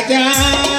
राजा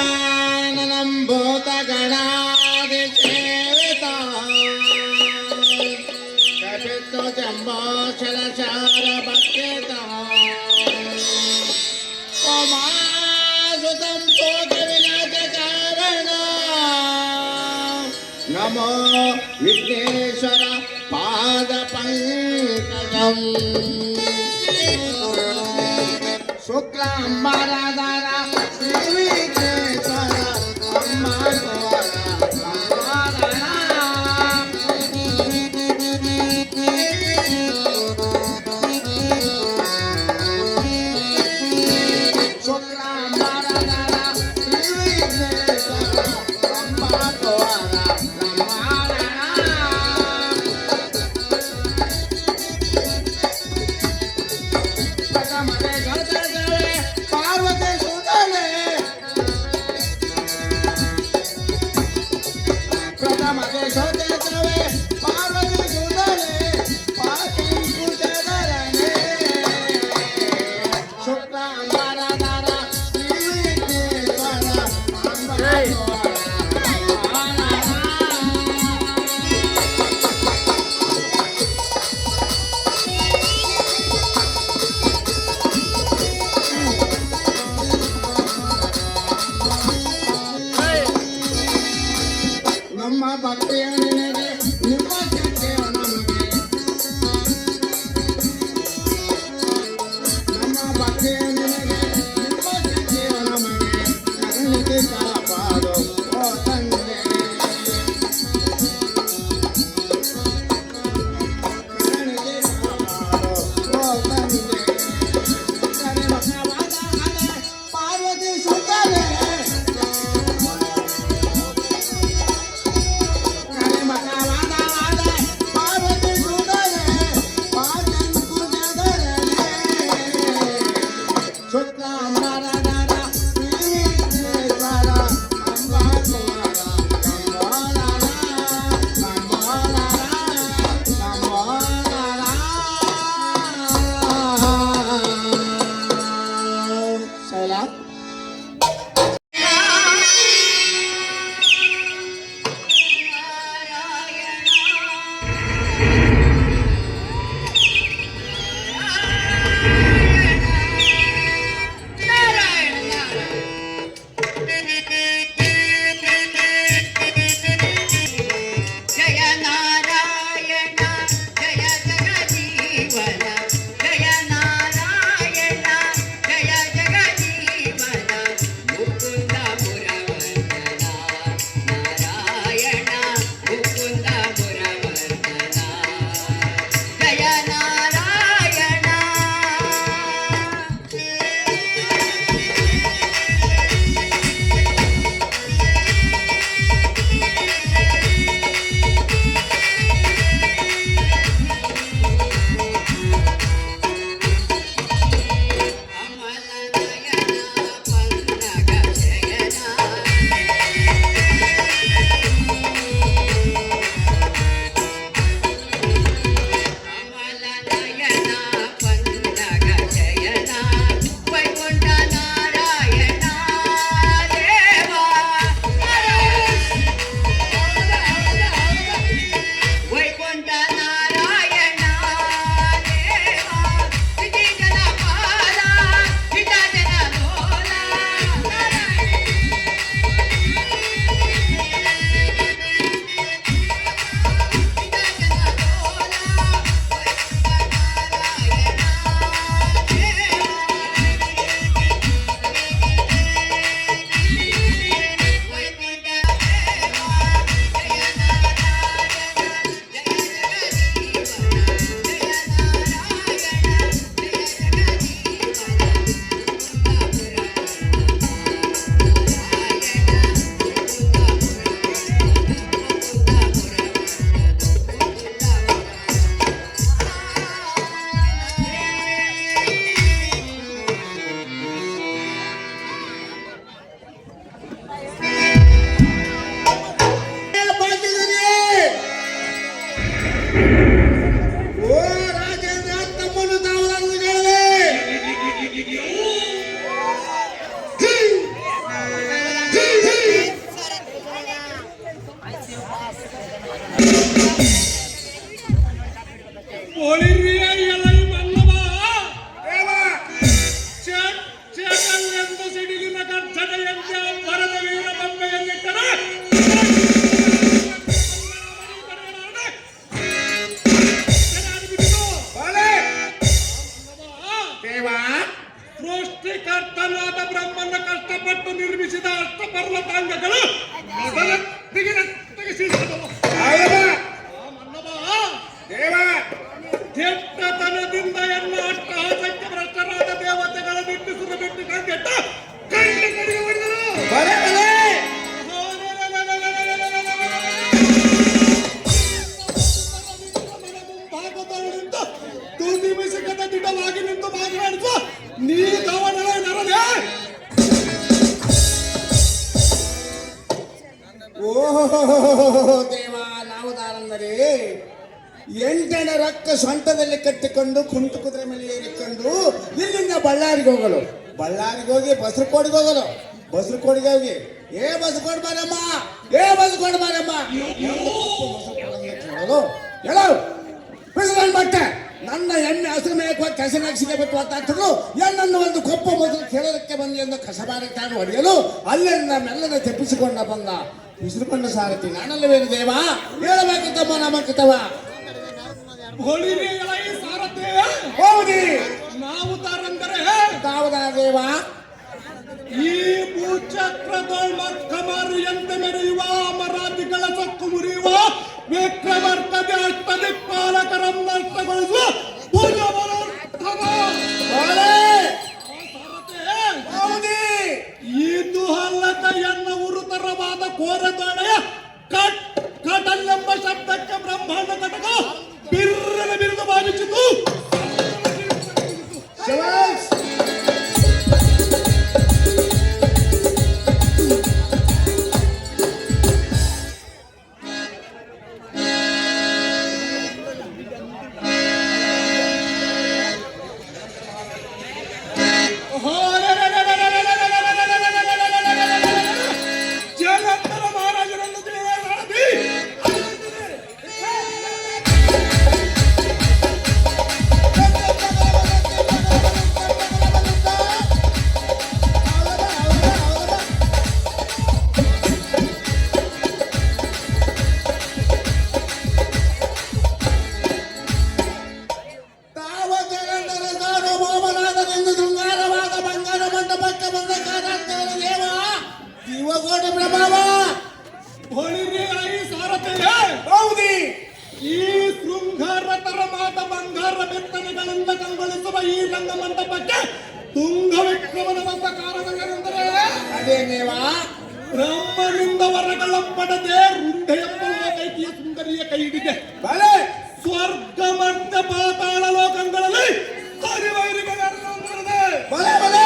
ஒளிர் ಓಹೋ ದೇವ ನಾವು ದಾರಂದರೆ ಎಂಟನ ರೊಕ್ಕ ಸೊಂಟದಲ್ಲಿ ಕಟ್ಟಿಕೊಂಡು ಕುಂಟು ಕುದುರೆ ಮೇಲೆ ಏರಿಕೊಂಡು ಇಲ್ಲಿಂದ ಬಳ್ಳಾರಿಗೆ ಹೋಗಲು. ಬಳ್ಳಾರಿಗೆ ಹೋಗಿ ಬಸರಕೋಡಿಗೆ ಹೋಗಲು. ಬಸರಕೋಡಿಗೆ ಹೋಗಿ, ಏ ಬಸಕೋಡ್ ಬಾರಮ್ಮ, ಏ ಬಸಕೋಡ್ ಬಾರಮ್ಮ. ಹೇಳೋ ಬಿಸಿಲನ್ ಬಟ್ಟೆ. ನನ್ನ ಎಣ್ಣೆ ಹಸಿರು ಮೇಯಕ್ಕೆ ಹೋಗಿ ಸಿಗಬೇಕು ಬಿಟ್ಟು ಒತ್ತಾಗ್ತದ್ರು ಎಣ್ಣನ್ನು ಒಂದು ಕೊಪ್ಪ ಮೊದಲು ಕೇಳೋದಕ್ಕೆ ಬಂದಿ ಎಂದು ಕಸಬಾರಿ ತಾನು ಹೊಡೆಯಲು ಅಲ್ಲಿಂದ ಮೆಲ್ಲನೆ ತೆಪ್ಪಿಸಿಕೊಂಡ ಬಂದ. ಬಿಸಿರುಕೊಂಡ ಸಾರಥಿ ನಾನಲ್ಲವೇನು ದೇವ? ಹೇಳಬೇಕಂತಮ್ಮ ನಮ್ಮ ಕಿತವ. ಹೊಳಿರಿ ಎಲೈ ಸಾರಥಿ. ಹೌದಿ. ನಾವು ತಾರಂದರೆ ತಾವದ ದೇವ? ಈ ಭೂಚಕ್ರದೋಳ್ ಮಕ್ಕಮಾರು ಎಂತೆ ಮೆರೆಯುವ ಅಮರಾಧಿಗಳ ಸೊಕ್ಕು ಮುರಿಯುವ ವಿಕ್ರಮಾರ್ಥ ಅಷ್ಟದಿ ಪಾಲಕರನ್ನ ಅರ್ಥಗೊಳಿಸುವ ಇದು ಅಲ್ಲದ ಎನ್ನ ಉರುತರವಾದ ಕೋರದಾಳೆಯ ಕಟ್, ಕಟಲ್ ಎಂಬ ಶಬ್ದಕ್ಕೆ ಬ್ರಹ್ಮಾಂಡ ಘಟಕ ಬಿರ್ರನ ಬಿರುದು ಬಾಜಿಸಿತು ಪ್ರಭಾವ! ಹೊಳಿರಿ ಐ ಸಾರಥಿಯೇ ಹೌದಿ! ಈ ಶೃಂಗಾರತರವಾದ ಬಂಗಾರ ಬೆತ್ತನೆಗಳಿಂದ ಕಂಗೊಳಿಸುವ ಈ ರಂಗ ಮಂಟಪಕ್ಕೆ ತುಂಗ ವಿಕ್ರಮನ ಬಂದ ಕಾರಣಗಳೆಂದರೆ ಅದೇ ದೇವ ಬ್ರಹ್ಮನಿಂದ ವರಗಳ ಪಡೆದೆ ರುಂಡೆ ಎಂಬ ಸುಂದರಿಯ ಕೈ ಹಿಡಿದೆ ಬಲೆ! ಸ್ವರ್ಗ ಮರ್ತ್ಯ ಪಾತಾಳ ಲೋಕಗಳಲ್ಲಿ ಹರಿವೈರಿಗಳೇ ಬಲೆ ಬಲೆ!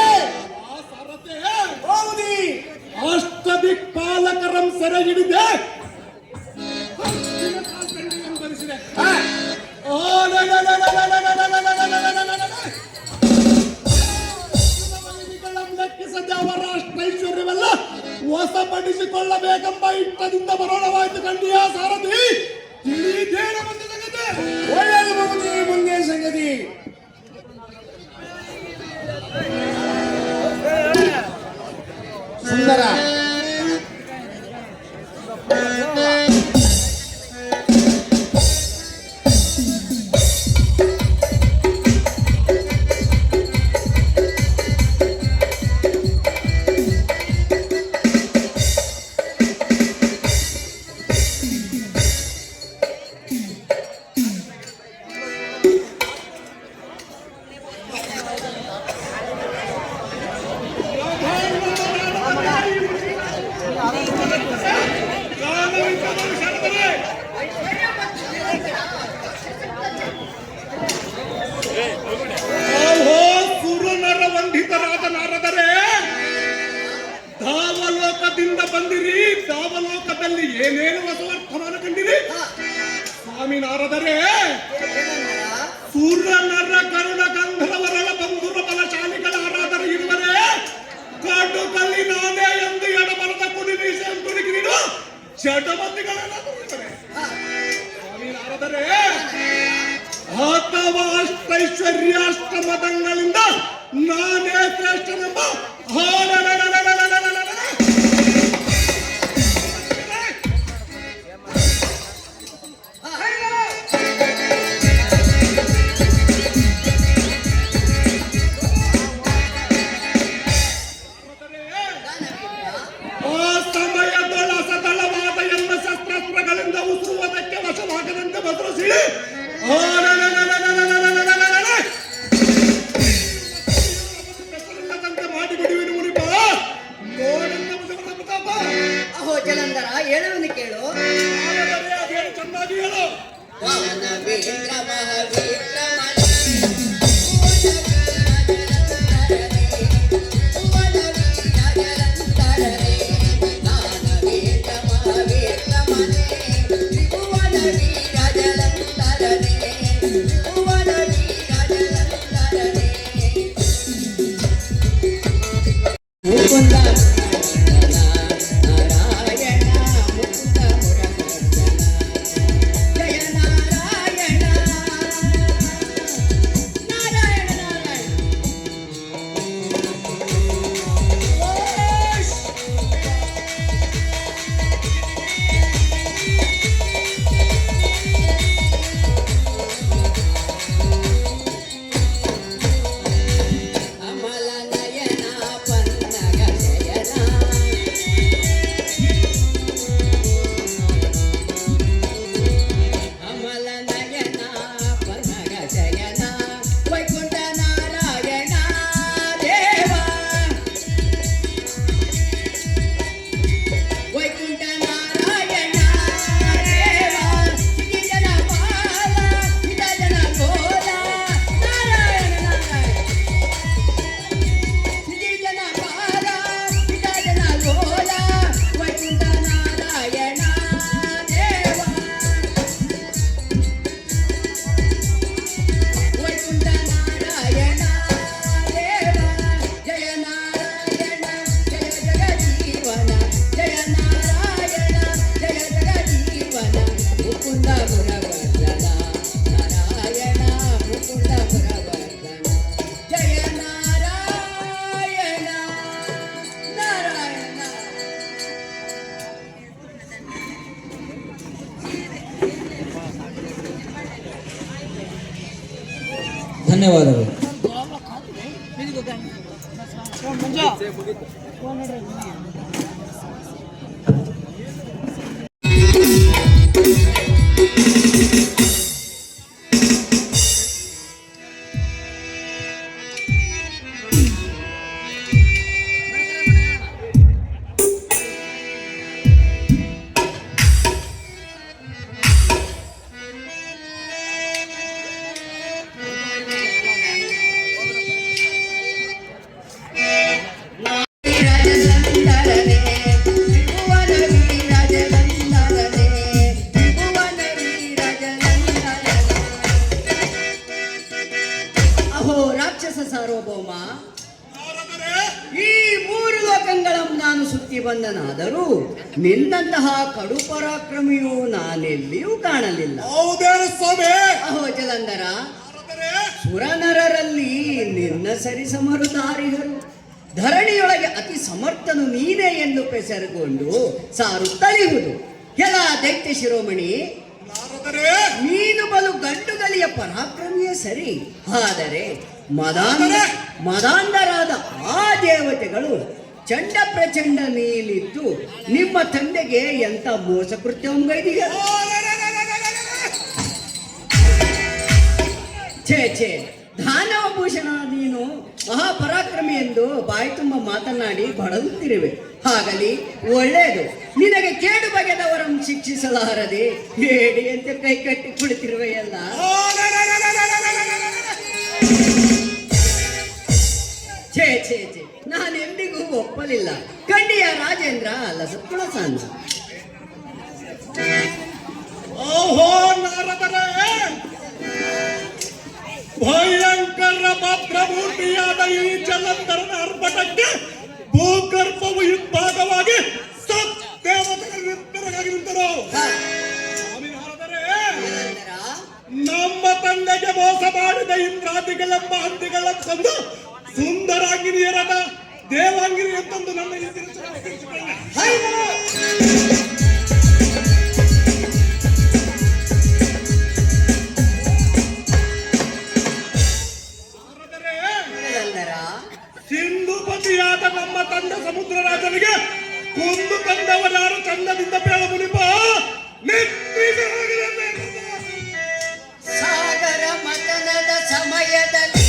ಅಷ್ಟದಿಕ್ಪಾಲಕರಂ ಸೆರೆ ಹಿಡಿದೆ ಐಶ್ವರ್ಯವಲ್ಲ ಹೊಸಪಡಿಸಿಕೊಳ್ಳಬೇಕೆಂಬ ಇಟ್ಟದಿಂದ ಬರೋಣವಾಯಿತು ಕಂಡಿಯ ಸಾರಥಿ ತಿಳಿದೇನ ಬಂದ ಸಂಗತಿ ಒಳ್ಳೆಯದು ಬರುತ್ತದೆ ಮುಂದೆ ಸಂಗತಿ ಸುಂದರ. ಕಲೆಯೊಳಗೆ ಅತಿ ಸಮರ್ಥನು ನೀನೇ ಎಂದು ಪೆಸರುಗೊಂಡು ಸಾರು ತಳಿಯುವುದು. ಎಲ್ಲ ದೈತ್ಯ ಶಿರೋಮಣಿ ನೀನು ಬಲು ಗಂಡುಗಲಿಯ ಪರಾಕ್ರಮಿಯೇ ಸರಿ. ಆದರೆ ಮದಾಂಧ ಮದಾಂಧರಾದ ಆ ದೇವತೆಗಳು ಚಂಡ ಪ್ರಚಂಡ ನೀಲಿದ್ದು ನಿಮ್ಮ ತಂದೆಗೆ ಎಂತ ಮೋಸ ಕೃತ್ಯವೊಂಗೈದಿಯ ಛೇ ಛೇ ದಾನವ ಭೂಷಣ ನೀನು ಮಹಾಪರಾಕ್ರಮಿ ಎಂದು ಬಾಯಿ ತುಂಬ ಮಾತನಾಡಿ ಬಡಗುತ್ತಿರುವೆ ಹಾಗಲಿ, ಒಳ್ಳೆಯದು. ನಿನಗೆ ಕೇಡು ಬಗೆದವರನ್ನು ಶಿಕ್ಷಿಸಲಾರದೆ ಬೇಡಿ ಅಂತ ಕೈ ಕಟ್ಟಿ ಕುಳಿತಿರುವೆಯಲ್ಲ ಛೇ ಛೇ ಛೇ, ನಾನೆಂದಿಗೂ ಒಪ್ಪಲಿಲ್ಲ. ಕಂಡಿಯ ರಾಜೇಂದ್ರ ಲಸತ್ಕುಳ ಸಾಂದ ಓಹೋ, ನಾರದರೇ! ಭಯಂಕರ ಮಾತ್ರಮೂರ್ತಿಯಾದ ಈ ಜಲಂಧರದ ಅರ್ಭಟಕ್ಕೆ ಭೂಗರ್ಭವು ಭಾಗವಾಗಿ ನಮ್ಮ ತಂದೆಗೆ ಮೋಸ ಮಾಡಿದ ಇಂದ್ರಾದಿಗಳೆಂಬ ಹಂದಿಗಳ ತಂದು ಸುಂದರಾಗಿರಿಯರದ ದೇವಾಂಗಿರಿ ಎಂತಂದು ನನ್ನ ಸಿಂಧುಪತಿಯಾದ ನಮ್ಮ ತಂಡ ಸಮುದ್ರ ರಾಜನಿಗೆ ಕೊಂದು ತಂದವರಾರು ಚಂದದಿಂದ ಬೇಳ ಮುನಿಪ ಸಾಗರ ಮತನದ ಸಮಯದಲ್ಲಿ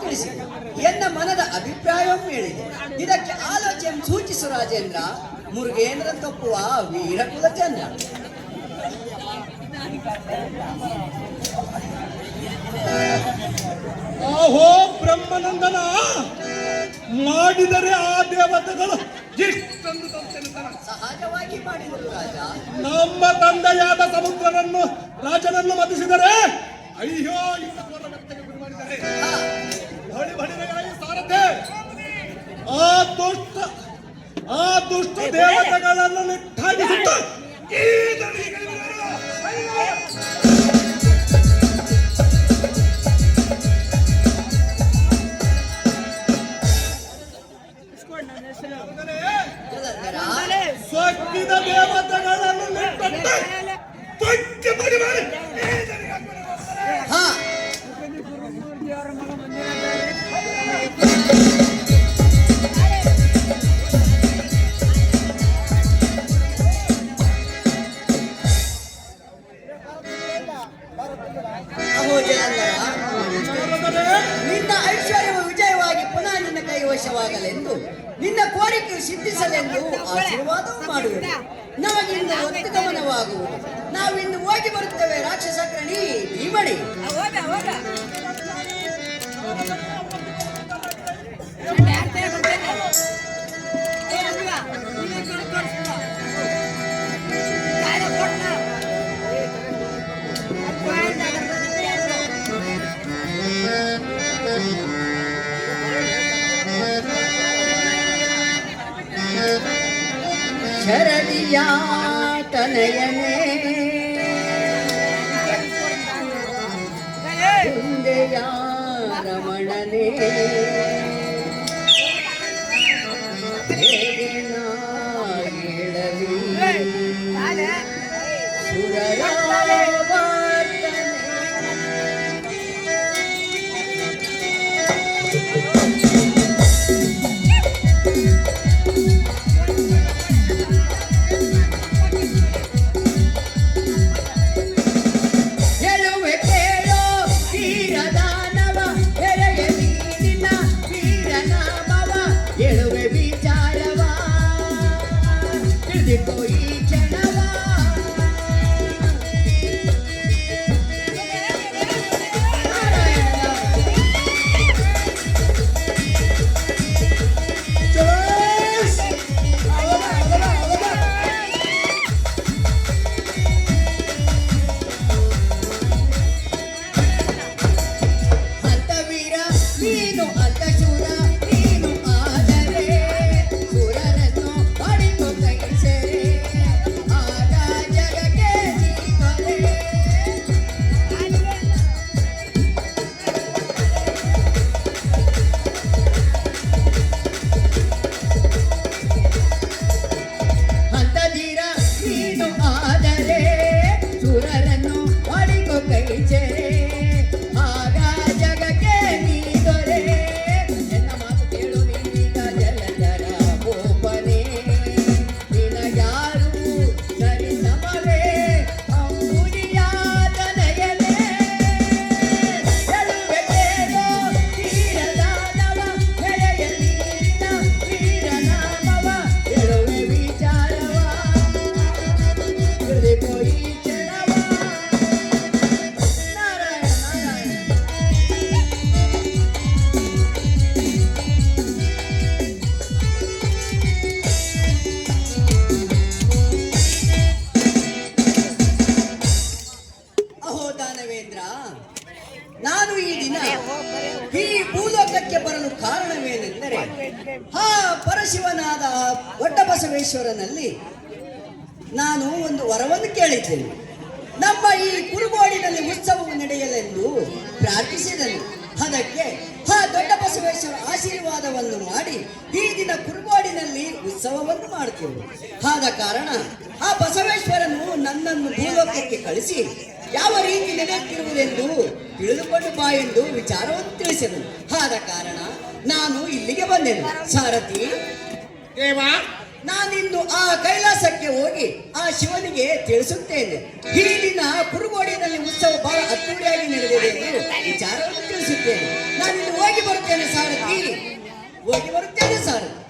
ತಿಳಿಸಿದೆ ಎನ್ನ ಮನದ ಅಭಿಪ್ರಾಯವೂ ಹೇಳಿದೆ. ಇದಕ್ಕೆ ಆಲೋಚನೆ ಸೂಚಿಸು ರಾಜೇಂದ್ರ. ಮುರುಗೇಂದ್ರ ತಪ್ಪುವ ವೀರ ಚಂದ್ರ ಓಹೋ ಬ್ರಹ್ಮನಂದನ ಮಾಡಿದರೆ ಆ ದೇವತೆಗಳು. ಸಹಜವಾಗಿ ಮಾಡಿದರು ರಾಜ. ನಮ್ಮ ತಂದೆಯಾದ ಸಮುದ್ರನನ್ನು ರಾಜನನ್ನು ಮತಿಸಿದರೆ ಅಯ್ಯೋ ಸಾರಥೆ ಆ ದುಷ್ಟ ಆ ದುಷ್ಟ ದೇವತೆಗಳನ್ನು ನಿಟ್ಟಾಗಿಸುತ್ತ! ಸೊಕ್ಕಿದ ದೇವತೆಗಳನ್ನು ಶರದಿಯ ತನಯನೇ ಮುಂದೆಯ ರಮಣನೇ ಕಳಿಸಿ. ಯಾವ ರೀತಿ ನಡೆಯುತ್ತಿರುವುದೆಂದು ತಿಳಿದುಕೊಂಡು ಬಾ ಎಂದು ವಿಚಾರವನ್ನು ತಿಳಿಸಿದನು ಆದ ಕಾರಣ ನಾನು ಇಲ್ಲಿಗೆ ಬಂದೆನು. ಸಾರಥಿ ದೇವಾ ನಾನಿಂದು ಆ ಕೈಲಾಸಕ್ಕೆ ಹೋಗಿ ಆ ಶಿವನಿಗೆ ತಿಳಿಸುತ್ತೇನೆ. ಈ ದಿನ ಕುರುಗೋಡಿನಲ್ಲಿ ಉತ್ಸವ ಬಹಳ ಅದ್ದೂರಿಯಾಗಿ ನಡೆದಿದೆ ಎಂದು ವಿಚಾರವನ್ನು ತಿಳಿಸುತ್ತೇನೆ. ನಾನಿಂದು ಹೋಗಿ ಬರುತ್ತೇನೆ ಸಾರಥಿ. ಹೋಗಿ ಬರುತ್ತೇನೆ ಸಾರಥಿ.